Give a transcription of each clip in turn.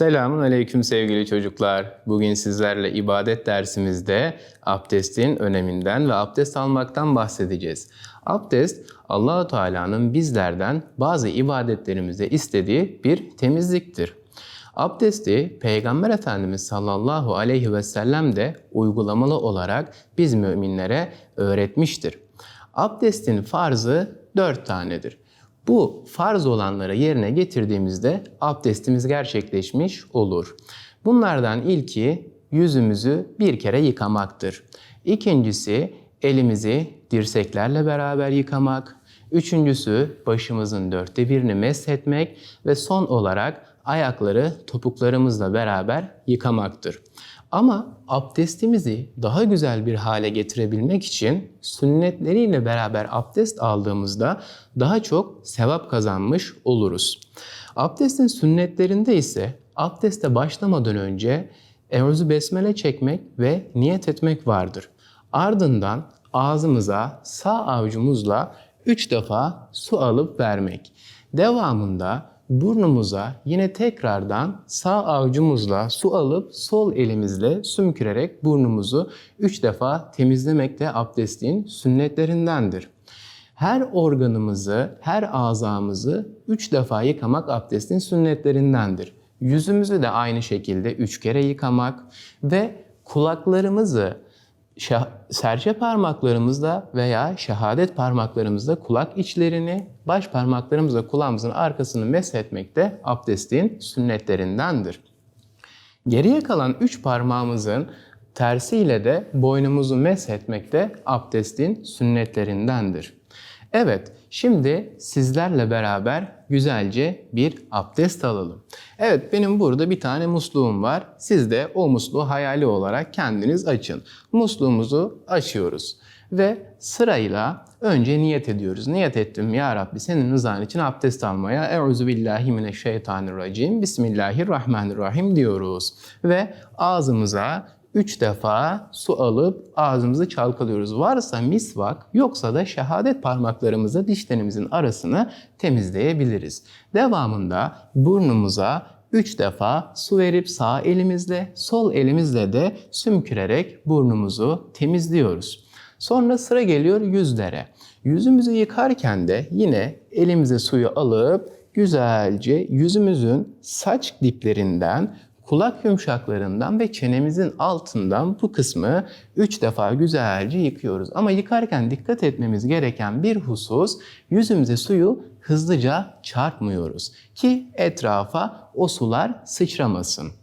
Selamun aleyküm sevgili çocuklar. Bugün sizlerle ibadet dersimizde abdestin öneminden ve abdest almaktan bahsedeceğiz. Abdest Allahu Teala'nın bizlerden bazı ibadetlerimize istediği bir temizliktir. Abdesti Peygamber Efendimiz sallallahu aleyhi ve sellem de uygulamalı olarak biz müminlere öğretmiştir. Abdestin farzı dört tanedir. Bu farz olanları yerine getirdiğimizde abdestimiz gerçekleşmiş olur. Bunlardan ilki yüzümüzü bir kere yıkamaktır. İkincisi elimizi dirseklerle beraber yıkamak. Üçüncüsü başımızın dörtte birini meshetmek ve son olarak ayakları topuklarımızla beraber yıkamaktır. Ama abdestimizi daha güzel bir hale getirebilmek için sünnetleriyle beraber abdest aldığımızda daha çok sevap kazanmış oluruz. Abdestin sünnetlerinde ise abdeste başlamadan önce Euzu Besmele çekmek ve niyet etmek vardır. Ardından ağzımıza sağ avucumuzla 3 defa su alıp vermek. Devamında burnumuza yine tekrardan sağ avucumuzla su alıp sol elimizle sümkürerek burnumuzu 3 defa temizlemek de abdestin sünnetlerindendir. Her organımızı, her azamızı 3 defa yıkamak abdestin sünnetlerindendir. Yüzümüzü de aynı şekilde 3 kere yıkamak ve kulaklarımızı şah, serçe parmaklarımızla veya şehadet parmaklarımızla kulak içlerini, baş parmaklarımızla kulağımızın arkasını meshetmek de abdestin sünnetlerindendir. Geriye kalan üç parmağımızın tersiyle de boynumuzu meshetmek de abdestin sünnetlerindendir. Evet, şimdi sizlerle beraber güzelce bir abdest alalım. Evet, benim burada bir tane musluğum var. Siz de o musluğu hayali olarak kendiniz açın. Musluğumuzu açıyoruz ve sırayla önce niyet ediyoruz. Niyet ettim ya Rabbi senin rızan için abdest almaya. Euzu billahi mineşşeytanirracim. Bismillahirrahmanirrahim diyoruz. Ve ağzımıza üç defa su alıp ağzımızı çalkalıyoruz. Varsa misvak yoksa da şehadet parmaklarımızla dişlerimizin arasını temizleyebiliriz. Devamında burnumuza üç defa su verip sağ elimizle sol elimizle de sümkürerek burnumuzu temizliyoruz. Sonra sıra geliyor yüzlere. Yüzümüzü yıkarken de yine elimize suyu alıp güzelce yüzümüzün saç diplerinden kulak yumuşaklarından ve çenemizin altından bu kısmı 3 defa güzelce yıkıyoruz. Ama yıkarken dikkat etmemiz gereken bir husus yüzümüze suyu hızlıca çarpmıyoruz ki etrafa o sular sıçramasın.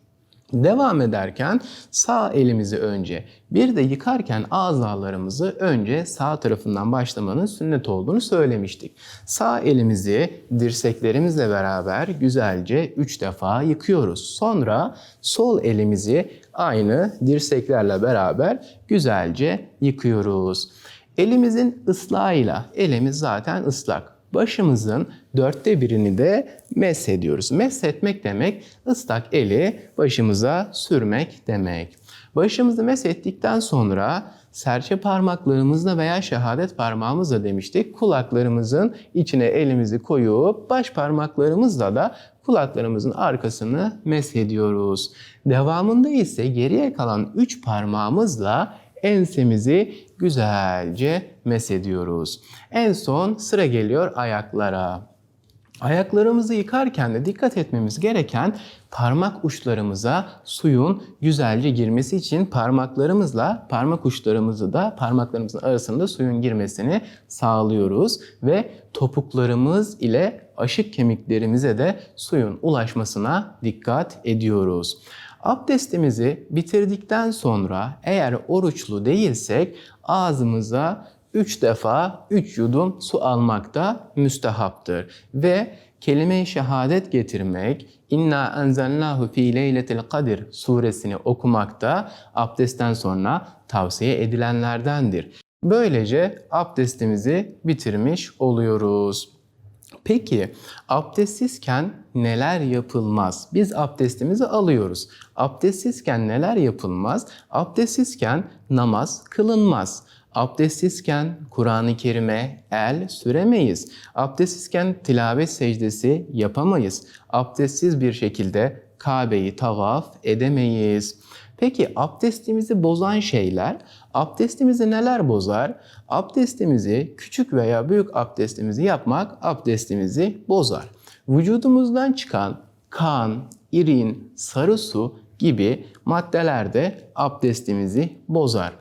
Devam ederken sağ elimizi önce bir de yıkarken azalarımızı önce sağ tarafından başlamanın sünnet olduğunu söylemiştik. Sağ elimizi dirseklerimizle beraber güzelce 3 defa yıkıyoruz. Sonra sol elimizi aynı dirseklerle beraber güzelce yıkıyoruz. Elimizin ıslahıyla, elimiz zaten ıslak başımızın dörtte birini de meshediyoruz. Meshetmek demek ıslak eli başımıza sürmek demek. Başımızı meshettikten sonra serçe parmaklarımızla veya şehadet parmağımızla demiştik. Kulaklarımızın içine elimizi koyup baş parmaklarımızla da kulaklarımızın arkasını meshediyoruz. Devamında ise geriye kalan üç parmağımızla ensemizi güzelce mesediyoruz. En son sıra geliyor ayaklara. Ayaklarımızı yıkarken de dikkat etmemiz gereken parmak uçlarımıza suyun güzelce girmesi için parmaklarımızla parmak uçlarımızı da parmaklarımızın arasında suyun girmesini sağlıyoruz ve topuklarımız ile aşık kemiklerimize de suyun ulaşmasına dikkat ediyoruz. Abdestimizi bitirdikten sonra eğer oruçlu değilsek ağzımıza 3 defa 3 yudum su almak da müstehaptır. Ve kelime-i şehadet getirmek, İnna enzelnahu fi leyletil kadir suresini okumak da abdestten sonra tavsiye edilenlerdendir. Böylece abdestimizi bitirmiş oluyoruz. Peki abdestsizken neler yapılmaz? Biz abdestimizi alıyoruz. Abdestsizken neler yapılmaz? Abdestsizken namaz kılınmaz. Abdestsizken Kur'an-ı Kerim'e el süremeyiz. Abdestsizken tilavet secdesi yapamayız. Abdestsiz bir şekilde Kabe'yi tavaf edemeyiz. Peki abdestimizi bozan şeyler, abdestimizi neler bozar? Abdestimizi küçük veya büyük abdestimizi yapmak abdestimizi bozar. Vücudumuzdan çıkan kan, irin, sarı su gibi maddeler de abdestimizi bozar.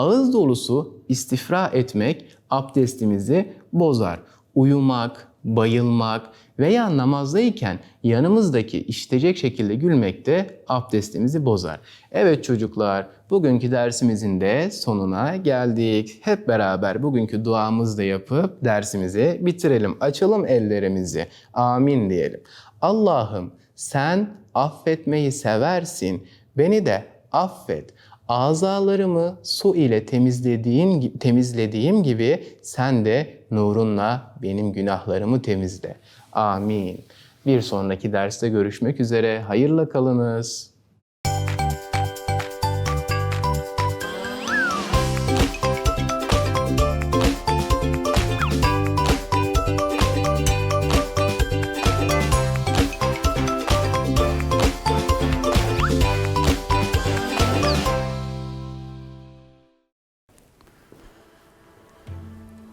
Ağız dolusu istifra etmek abdestimizi bozar. Uyumak, bayılmak veya namazdayken yanımızdaki işitecek şekilde gülmek de abdestimizi bozar. Evet çocuklar, bugünkü dersimizin de sonuna geldik. Hep beraber bugünkü duamızı da yapıp dersimizi bitirelim. Açalım ellerimizi. Amin diyelim. Allah'ım sen affetmeyi seversin. Beni de affet. Azalarımı su ile temizlediğin temizlediğim gibi sen de nurunla benim günahlarımı temizle. Amin. Bir sonraki derste görüşmek üzere. Hayırla kalınız.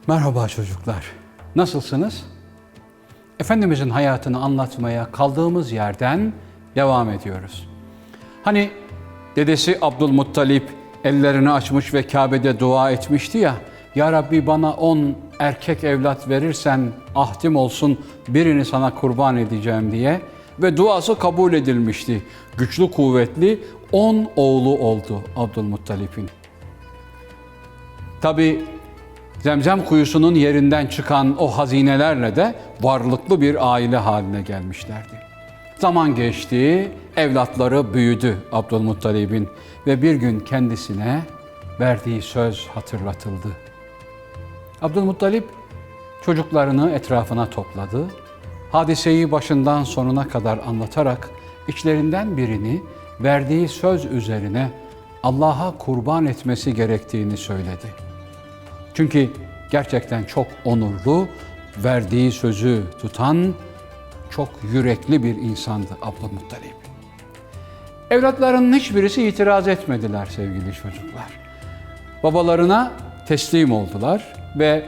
Merhaba çocuklar. Nasılsınız? Efendimizin hayatını anlatmaya kaldığımız yerden devam ediyoruz. Hani dedesi Abdülmuttalip ellerini açmış ve Kabe'de dua etmişti ya, Ya Rabbi bana on erkek evlat verirsen ahdim olsun birini sana kurban edeceğim diye ve duası kabul edilmişti. Güçlü kuvvetli on oğlu oldu Abdülmuttalip'in. Tabi Zemzem kuyusunun yerinden çıkan o hazinelerle de varlıklı bir aile haline gelmişlerdi. Zaman geçti, evlatları büyüdü Abdülmuttalib'in ve bir gün kendisine verdiği söz hatırlatıldı. Abdülmuttalip çocuklarını etrafına topladı. Hadiseyi başından sonuna kadar anlatarak içlerinden birini verdiği söz üzerine Allah'a kurban etmesi gerektiğini söyledi. Çünkü gerçekten çok onurlu, verdiği sözü tutan, çok yürekli bir insandı Abdülmuttalip. Evlatlarının hiçbirisi itiraz etmediler sevgili çocuklar. Babalarına teslim oldular ve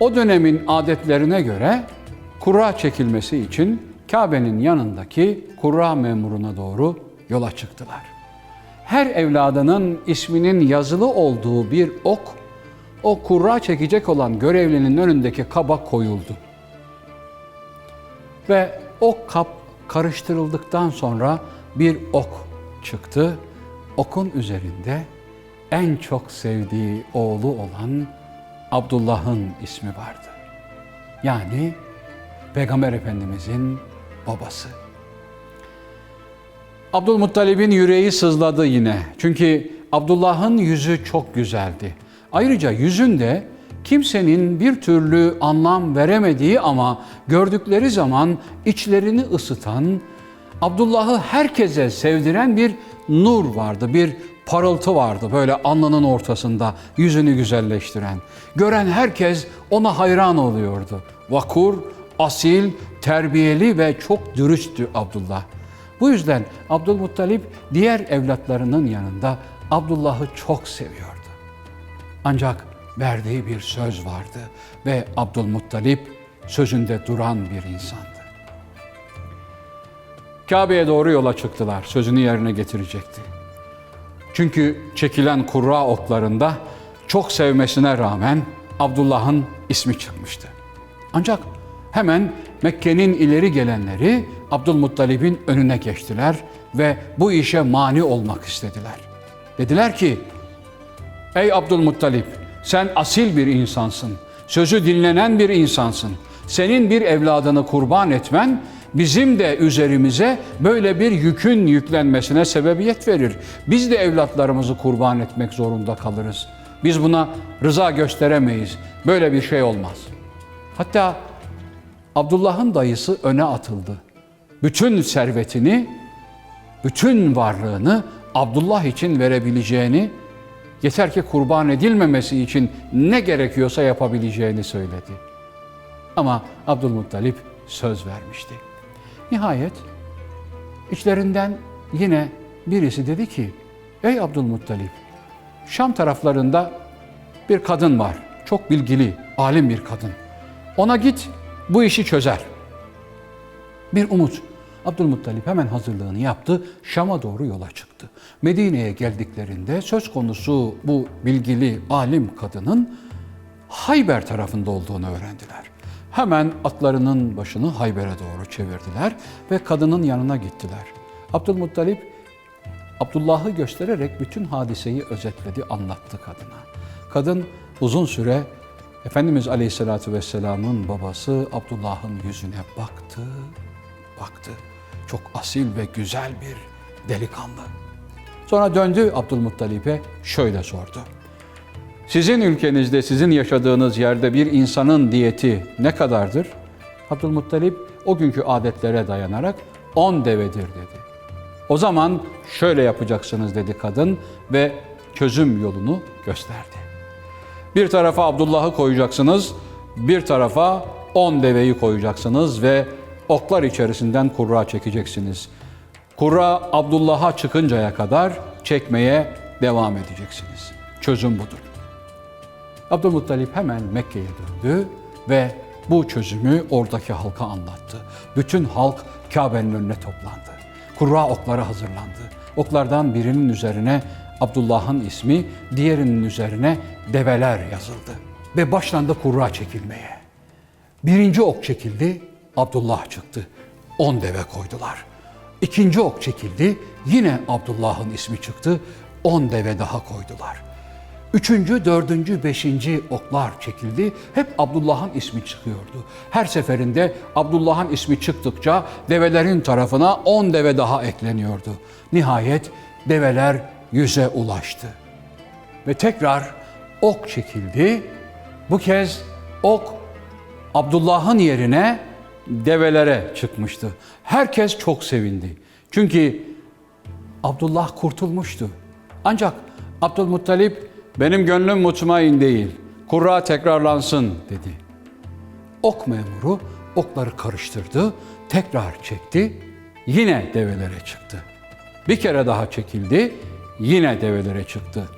o dönemin adetlerine göre kura çekilmesi için Kabe'nin yanındaki kura memuruna doğru yola çıktılar. Her evladının isminin yazılı olduğu bir ok o kura çekecek olan görevlinin önündeki kaba koyuldu. Ve o kap karıştırıldıktan sonra bir ok çıktı. Okun üzerinde en çok sevdiği oğlu olan Abdullah'ın ismi vardı. Yani Peygamber Efendimizin babası. Abdülmuttalib'in yüreği sızladı yine. Çünkü Abdullah'ın yüzü çok güzeldi. Ayrıca yüzünde kimsenin bir türlü anlam veremediği ama gördükleri zaman içlerini ısıtan, Abdullah'ı herkese sevdiren bir nur vardı, bir parıltı vardı böyle alnının ortasında yüzünü güzelleştiren. Gören herkes ona hayran oluyordu. Vakur, asil, terbiyeli ve çok dürüsttü Abdullah. Bu yüzden Abdülmuttalip diğer evlatlarının yanında Abdullah'ı çok seviyordu. Ancak verdiği bir söz vardı ve Abdülmuttalip sözünde duran bir insandı. Kabe'ye doğru yola çıktılar. Sözünü yerine getirecekti. Çünkü çekilen kurra oklarında çok sevmesine rağmen Abdullah'ın ismi çıkmıştı. Ancak hemen Mekke'nin ileri gelenleri Abdülmuttalib'in önüne geçtiler ve bu işe mani olmak istediler. Dediler ki, Ey Abdülmuttalip, sen asil bir insansın. Sözü dinlenen bir insansın. Senin bir evladını kurban etmen bizim de üzerimize böyle bir yükün yüklenmesine sebebiyet verir. Biz de evlatlarımızı kurban etmek zorunda kalırız. Biz buna rıza gösteremeyiz. Böyle bir şey olmaz. Hatta Abdullah'ın dayısı öne atıldı. Bütün servetini, bütün varlığını Abdullah için verebileceğini Yeter ki kurban edilmemesi için ne gerekiyorsa yapabileceğini söyledi. Ama Abdülmuttalip söz vermişti. Nihayet İçlerinden yine birisi dedi ki, Ey Abdülmuttalip, Şam taraflarında bir kadın var. Çok bilgili, alim bir kadın. Ona git, bu işi çözer. Bir umut. Abdülmuttalip hemen hazırlığını yaptı, Şam'a doğru yola çıktı. Medine'ye geldiklerinde söz konusu bu bilgili alim kadının Hayber tarafında olduğunu öğrendiler. Hemen atlarının başını Hayber'e doğru çevirdiler ve kadının yanına gittiler. Abdülmuttalip Abdullah'ı göstererek bütün hadiseyi özetledi, anlattı kadına. Kadın uzun süre Efendimiz Aleyhisselatü Vesselam'ın babası Abdullah'ın yüzüne baktı, baktı. Çok asil ve güzel bir delikanlı. Sonra döndü Abdülmuttalip'e şöyle sordu. Sizin ülkenizde, sizin yaşadığınız yerde bir insanın diyeti ne kadardır? Abdülmuttalip o günkü adetlere dayanarak 10 devedir dedi. O zaman şöyle yapacaksınız dedi kadın ve çözüm yolunu gösterdi. Bir tarafa Abdullah'ı koyacaksınız, bir tarafa 10 deveyi koyacaksınız ve oklar içerisinden kurra çekeceksiniz. Kurra Abdullah'a çıkıncaya kadar çekmeye devam edeceksiniz. Çözüm budur. Abdülmuttalip hemen Mekke'ye döndü ve bu çözümü oradaki halka anlattı. Bütün halk Kabe'nin önüne toplandı. Kurra okları hazırlandı. Oklardan birinin üzerine Abdullah'ın ismi, diğerinin üzerine develer yazıldı. Ve başlandı kurra çekilmeye. Birinci ok çekildi, Abdullah çıktı. On deve koydular. İkinci ok çekildi, yine Abdullah'ın ismi çıktı. On deve daha koydular. Üçüncü, dördüncü, beşinci oklar çekildi. Hep Abdullah'ın ismi çıkıyordu. Her seferinde Abdullah'ın ismi çıktıkça develerin tarafına on deve daha ekleniyordu. Nihayet develer yüze ulaştı. Ve tekrar ok çekildi. Bu kez ok Abdullah'ın yerine develere çıkmıştı. Herkes çok sevindi. Çünkü Abdullah kurtulmuştu. Ancak Abdülmuttalip benim gönlüm mutmain değil. Kurra tekrarlansın dedi. Ok memuru okları karıştırdı, tekrar çekti, yine develere çıktı. Bir kere daha çekildi, yine develere çıktı.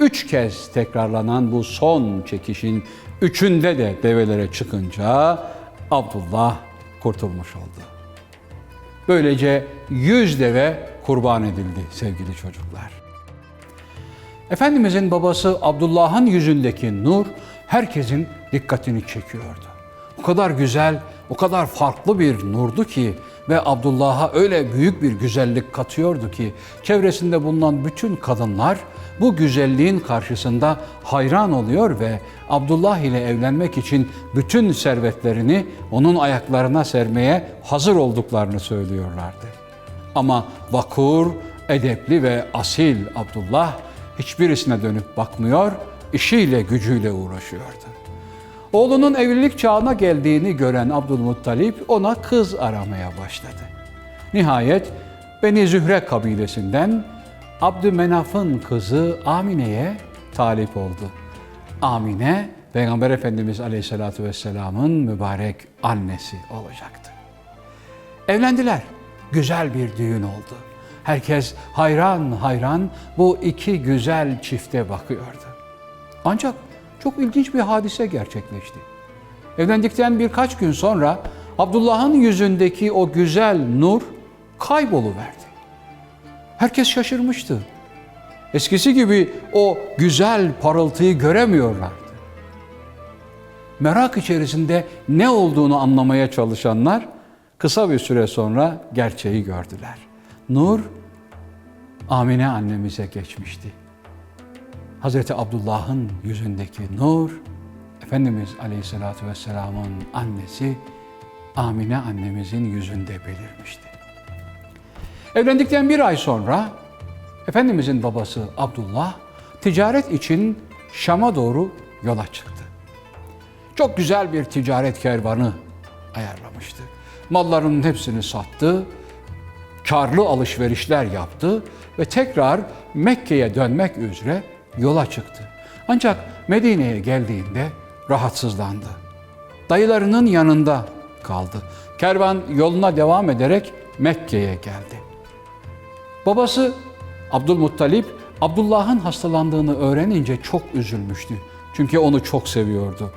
Üç kez tekrarlanan bu son çekişin üçünde de develere çıkınca Abdullah kurtulmuş oldu. Böylece yüz deve kurban edildi sevgili çocuklar. Efendimizin babası Abdullah'ın yüzündeki nur herkesin dikkatini çekiyordu. O kadar güzel, o kadar farklı bir nurdu ki ve Abdullah'a öyle büyük bir güzellik katıyordu ki çevresinde bulunan bütün kadınlar bu güzelliğin karşısında hayran oluyor ve Abdullah ile evlenmek için bütün servetlerini onun ayaklarına sermeye hazır olduklarını söylüyorlardı. Ama vakur, edepli ve asil Abdullah hiçbirisine dönüp bakmıyor, işiyle gücüyle uğraşıyordu. Oğlunun evlilik çağına geldiğini gören Abdülmuttalip ona kız aramaya başladı. Nihayet Beni Zühre kabilesinden Abdümenaf'ın kızı Amine'ye talip oldu. Amine, Peygamber Efendimiz Aleyhisselatü Vesselam'ın mübarek annesi olacaktı. Evlendiler. Güzel bir düğün oldu. Herkes hayran hayran bu iki güzel çifte bakıyordu. Ancak çok ilginç bir hadise gerçekleşti. Evlendikten birkaç gün sonra Abdullah'ın yüzündeki o güzel nur kayboluverdi. Herkes şaşırmıştı. Eskisi gibi o güzel parıltıyı göremiyorlardı. Merak içerisinde ne olduğunu anlamaya çalışanlar kısa bir süre sonra gerçeği gördüler. Nur Amine annemize geçmişti. Hazreti Abdullah'ın yüzündeki nur, Efendimiz Aleyhisselatü Vesselam'ın annesi Amine annemizin yüzünde belirmişti. Evlendikten bir ay sonra Efendimizin babası Abdullah ticaret için Şam'a doğru yola çıktı. Çok güzel bir ticaret kervanı ayarlamıştı. Mallarının hepsini sattı, karlı alışverişler yaptı ve tekrar Mekke'ye dönmek üzere yola çıktı. Ancak Medine'ye geldiğinde rahatsızlandı. Dayılarının yanında kaldı. Kervan yoluna devam ederek Mekke'ye geldi. Babası Abdülmuttalip Abdullah'ın hastalandığını öğrenince çok üzülmüştü. Çünkü onu çok seviyordu.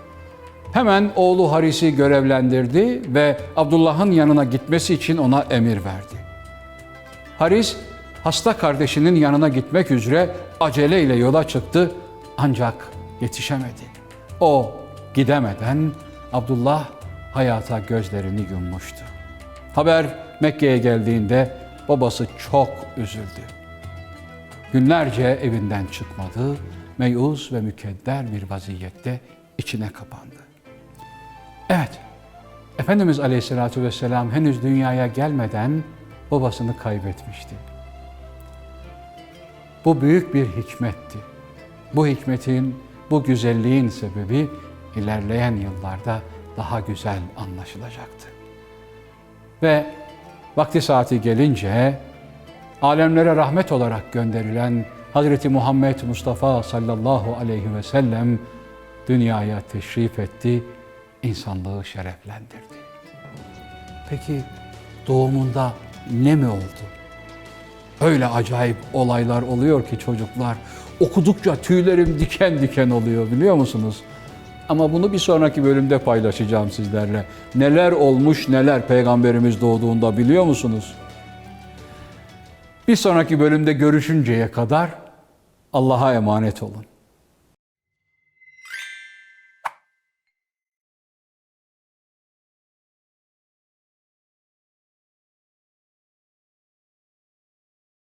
Hemen oğlu Haris'i görevlendirdi ve Abdullah'ın yanına gitmesi için ona emir verdi. Haris hasta kardeşinin yanına gitmek üzere aceleyle yola çıktı ancak yetişemedi. O gidemeden Abdullah hayata gözlerini yummuştu. Haber Mekke'ye geldiğinde babası çok üzüldü. Günlerce evinden çıkmadı, meyus ve mükedder bir vaziyette içine kapandı. Evet, Efendimiz Aleyhisselatü Vesselam henüz dünyaya gelmeden babasını kaybetmişti. Bu büyük bir hikmetti. Bu hikmetin, bu güzelliğin sebebi ilerleyen yıllarda daha güzel anlaşılacaktı. Ve vakti saati gelince alemlere rahmet olarak gönderilen Hazreti Muhammed Mustafa sallallahu aleyhi ve sellem dünyaya teşrif etti, insanlığı şereflendirdi. Peki doğumunda ne mi oldu? Öyle acayip olaylar oluyor ki çocuklar okudukça tüylerim diken diken oluyor biliyor musunuz? Ama bunu bir sonraki bölümde paylaşacağım sizlerle. Neler olmuş neler peygamberimiz doğduğunda biliyor musunuz? Bir sonraki bölümde görüşünceye kadar Allah'a emanet olun.